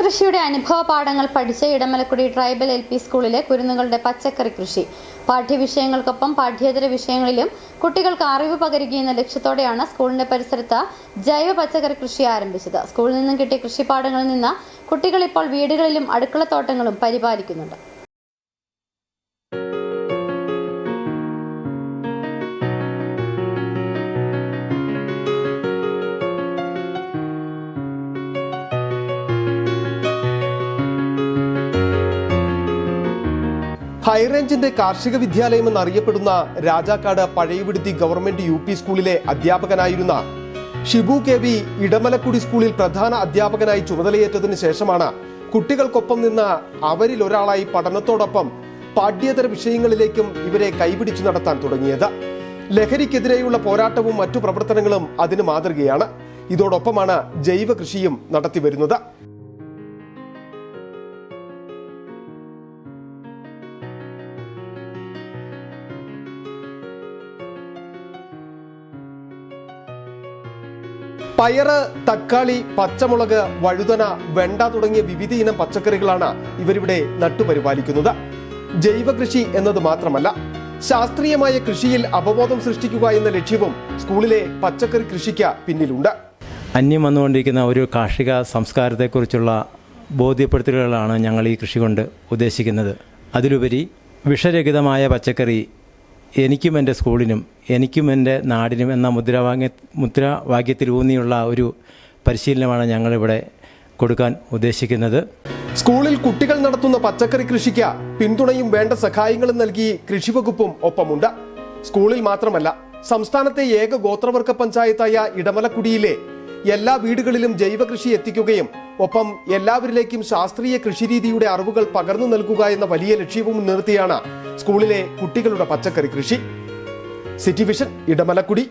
കൃഷിയുടെ അനുഭവ പാഠങ്ങൾ പഠിച്ച ഇടമലക്കുടി ട്രൈബൽ എൽ പി സ്കൂളിലെ കുരുന്നുകളുടെ പച്ചക്കറി കൃഷി. പാഠ്യവിഷയങ്ങൾക്കൊപ്പം പാഠ്യേതര വിഷയങ്ങളിലും കുട്ടികൾക്ക് അറിവ് പകരുകയെന്ന ലക്ഷ്യത്തോടെയാണ് സ്കൂളിന്റെ പരിസരത്ത് ജൈവ പച്ചക്കറി കൃഷി ആരംഭിച്ചത്. സ്കൂളിൽ നിന്നും കിട്ടിയ കൃഷിപ്പാഠങ്ങളിൽ നിന്ന് കുട്ടികൾ ഇപ്പോൾ വീടുകളിലും അടുക്കളത്തോട്ടങ്ങളും പരിപാലിക്കുന്നുണ്ട്. ഹൈറേഞ്ചിന്റെ കാർഷിക വിദ്യാലയം എന്നറിയപ്പെടുന്ന Rajakkad Pazhayaviduthi government U P സ്കൂളിലെ അധ്യാപകനായിരുന്ന ഷിബു കെ വി ഇടമലക്കുടി സ്കൂളിൽ പ്രധാന അധ്യാപകനായി ചുമതലയേറ്റതിനു ശേഷമാണ് കുട്ടികൾക്കൊപ്പം നിന്ന് അവരിൽ ഒരാളായി പഠനത്തോടൊപ്പം പാഠ്യേതര വിഷയങ്ങളിലേക്കും ഇവരെ കൈപിടിച്ചു നടത്താൻ തുടങ്ങിയത്. ലഹരിക്കെതിരെയുള്ള പോരാട്ടവും മറ്റു പ്രവർത്തനങ്ങളും അതിന് മാതൃകയാണ്. ഇതോടൊപ്പമാണ് ജൈവ കൃഷിയും നടത്തിവരുന്നത്. പയറ് തക്കാളി പച്ചമുളക് വഴുതന വെണ്ട തുടങ്ങിയ വിവിധ ഇനം പച്ചക്കറികളാണ് ഇവരിവിടെ നട്ടുപരിപാലിക്കുന്നത്. ജൈവ കൃഷി എന്നത് മാത്രമല്ല ശാസ്ത്രീയമായ കൃഷിയിൽ അവബോധം സൃഷ്ടിക്കുക എന്ന ലക്ഷ്യവും സ്കൂളിലെ പച്ചക്കറി കൃഷിക്ക് പിന്നിലുണ്ട്. അന്യം വന്നുകൊണ്ടിരിക്കുന്ന ഒരു കാർഷിക സംസ്കാരത്തെക്കുറിച്ചുള്ള ബോധ്യപ്പെടുത്തലുകളാണ് ഞങ്ങൾ ഈ കൃഷി കൊണ്ട് ഉദ്ദേശിക്കുന്നത്. അതിലുപരി വിഷരഹിതമായ പച്ചക്കറി എനിക്കും എന്റെ സ്കൂളിനും എനിക്കും എന്റെ നാടിനും എന്ന മുദ്രാവാക്യ മുദ്രാവാക്യത്തിലൂന്നിയുള്ള ഒരു പരിശീലനമാണ് ഞങ്ങളിവിടെ കൊടുക്കാൻ ഉദ്ദേശിക്കുന്നത്. സ്കൂളിൽ കുട്ടികൾ നടത്തുന്ന പച്ചക്കറി കൃഷിക്ക് പിന്തുണയും വേണ്ട സഹായങ്ങളും നൽകി കൃഷിവകുപ്പും ഒപ്പമുണ്ട്. സ്കൂളിൽ മാത്രമല്ല സംസ്ഥാനത്തെ ഏക ഗോത്രവർഗ പഞ്ചായത്തായ ഇടമലക്കുടിയിലെ എല്ലാ വീടുകളിലും ജൈവകൃഷി എത്തിക്കുകയും ഒപ്പം എല്ലാവരിലേക്കും ശാസ്ത്രീയ കൃഷിരീതിയുടെ അറിവുകൾ പകർന്നു നൽകുക എന്ന വലിയ ലക്ഷ്യവും നിർത്തിയാണ് സ്കൂളിലെ കുട്ടികളുടെ പച്ചക്കറി കൃഷി. City vision Idamalakkudi.